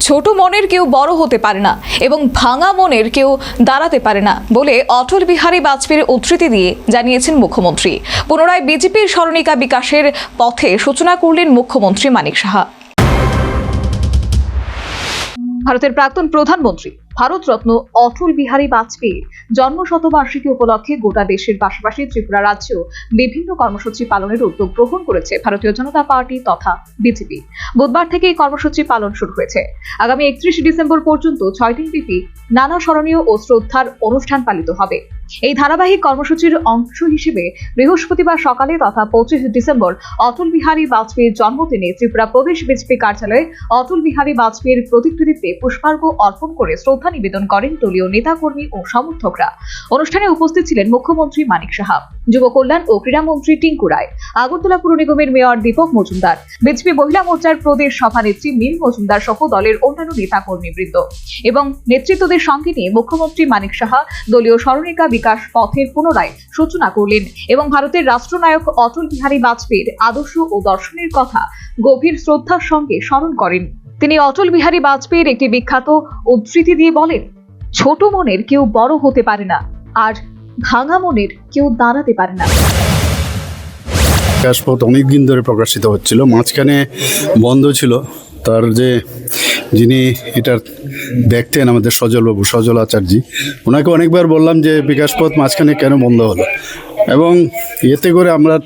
ছোট মনের কেউ বড় হতে পারে না এবং ভাঙা মনের কেউ দাঁড়াতে পারে না বলে অটল বিহারী বাজপেয়ীর উদ্ধৃতি দিয়ে জানিয়েছেন মুখ্যমন্ত্রী। পুনরায় বিজেপির স্মরণিকা বিকাশের পথে সূচনা করলেন মুখ্যমন্ত্রী মানিক সাহা। ভারতের প্রাক্তন প্রধানমন্ত্রী ভারতরত্ন অটল বিহারী বাজপেয়ীর জন্ম শতবার্ষিকী উপলক্ষে গোটা দেশের পাশাপাশি ত্রিপুরা রাজ্যেও বিভিন্ন কর্মসূচি পালনের উদ্যোগ গ্রহণ করেছে ভারতীয় জনতা পার্টি তথা বিজেপি। বুধবার থেকে এই কর্মসূচি পালন শুরু হয়েছে। আগামী একত্রিশে ডিসেম্বর পর্যন্ত ছয় দিনব্যাপী নানা স্মরণীয় ও শ্রদ্ধার অনুষ্ঠান পালিত হবে। এই ধারাবাহিক কর্মসূচির অংশ হিসেবে বৃহস্পতিবার সকালে তথা পঁচিশ ডিসেম্বর অতুল বিহারী বাজপেয়ীর জন্মদিনে ত্রিপুরা প্রদেশ বিজেপি কার্যালয়ে অতুল বিহারী বাজপেয়ীর প্রতিকৃতিতে পুষ্পার্ঘ অর্পণ করে শ্রদ্ধা নিবেদন করেন দলীয় নেতাকর্মী ও সমর্থকরা। অনুষ্ঠানে উপস্থিত ছিলেন মুখ্যমন্ত্রী মানিক সাহা। যুব কল্যাণ ও ক্রীড়ামন্ত্রী টিঙ্কু রায়, আগরতলা পুর নিগমের মেয়র দীপক মজুমদার, বিজেপি মহিলা মোর্চার প্রদেশ সভানেত্রী মিল মজুমদার সহ দলের অন্যান্য নেতাকর্মীবৃন্দ এবং নেতৃত্বদের সঙ্গে নিয়ে মুখ্যমন্ত্রী মানিক সাহা দলীয় স্মরণিকা বিকাশ পথের পুনরায় সূচনা করলেন এবং ভারতের রাষ্ট্রনায়ক অটল বিহারী বাজপেয়ীর আদর্শ ও দর্শনের কথা গভীর শ্রদ্ধার সঙ্গে স্মরণ করেন। তিনি অটল বিহারী বাজপেয়ীর একটি বিখ্যাত উদ্ধৃতি দিয়ে বলেন, ছোট মনের কেউ বড় হতে পারে না। আর ভাঙা মনের কেউ দাঁড়াতে পারে না। বিকাশপথ অনেক দিন ধরে প্রকাশিত হচ্ছিল, মাঝখানে বন্ধ ছিল। তার যে যিনি এটা দেখতেন আমাদের সজলবাবু, সজল আচার্যি, ওনাকে অনেকবার বললাম যে বিকাশপথ মাঝখানে কেন বন্ধ হলো। এবং এতে করে আমরা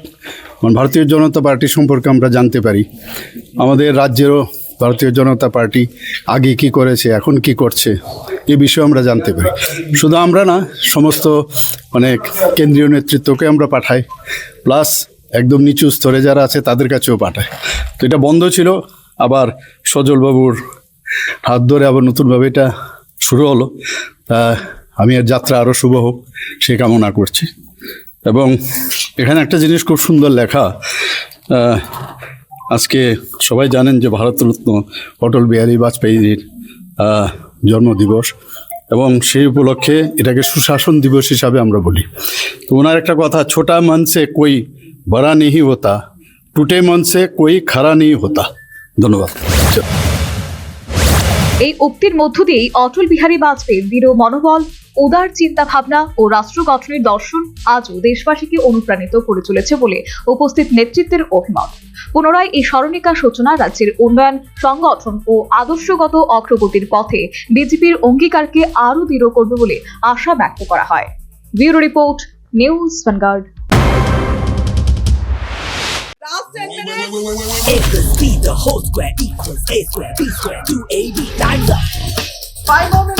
মানে ভারতীয় জনতা পার্টি সম্পর্কে আমরা জানতে পারি। আমাদের রাজ্যেরও ভারতীয় জনতা পার্টি আগে কি করেছে, এখন কি করছে, এ বিষয়ে আমরা জানতে পারি। শুধু আমরা না, সমস্ত অনেক কেন্দ্রীয় নেতৃত্বকে আমরা পাঠাই, প্লাস একদম নিচু স্তরে যারা আছে তাদের কাছেও পাঠায় তো এটা বন্ধ ছিল, আবার সজলবাবুর হাত ধরে আবার নতুনভাবে এটা শুরু হলো। তা আমি আর যাত্রা আরও শুভ হোক, সে কামনা করছি। এবং এখানে একটা জিনিস খুব সুন্দর লেখা আজকে সবাই জানেন যে ভারতরত্ন অটল বিহারী বাজপেয়ীর জন্মদিবস এবং সেই উপলক্ষে এটাকে সুশাসন দিবস হিসাবে আমরা বলি। তো ওনার একটা কথা, ছোটা মন সে কই বড়া নেই হতা, টুটে মন সে কই খারা নেই হতা। ধন্যবাদ। এই উক্তির মধ্য দিয়েই অটল বিহারী বাজপেয়ীর দৃঢ় মনোবল উদার চিন্তা ভাবনা ও রাষ্ট্র গঠনের দর্শন আজও দেশবাসীকে অনুপ্রাণিত করে চলেছে বলে উপস্থিত নেতৃত্বের অভিমত পুনরায় এই স্মরণিকা সূচনা রাজ্যের উন্নয়ন সংগঠন ও আদর্শগত অগ্রগতির পথে বিজেপির অঙ্গীকারকে আরও দৃঢ় করবে বলে আশা ব্যক্ত করা হয় bureau report news Vanguard Last 10 minutes. A plus B, the whole square equals A square, B square, 2AB, times up.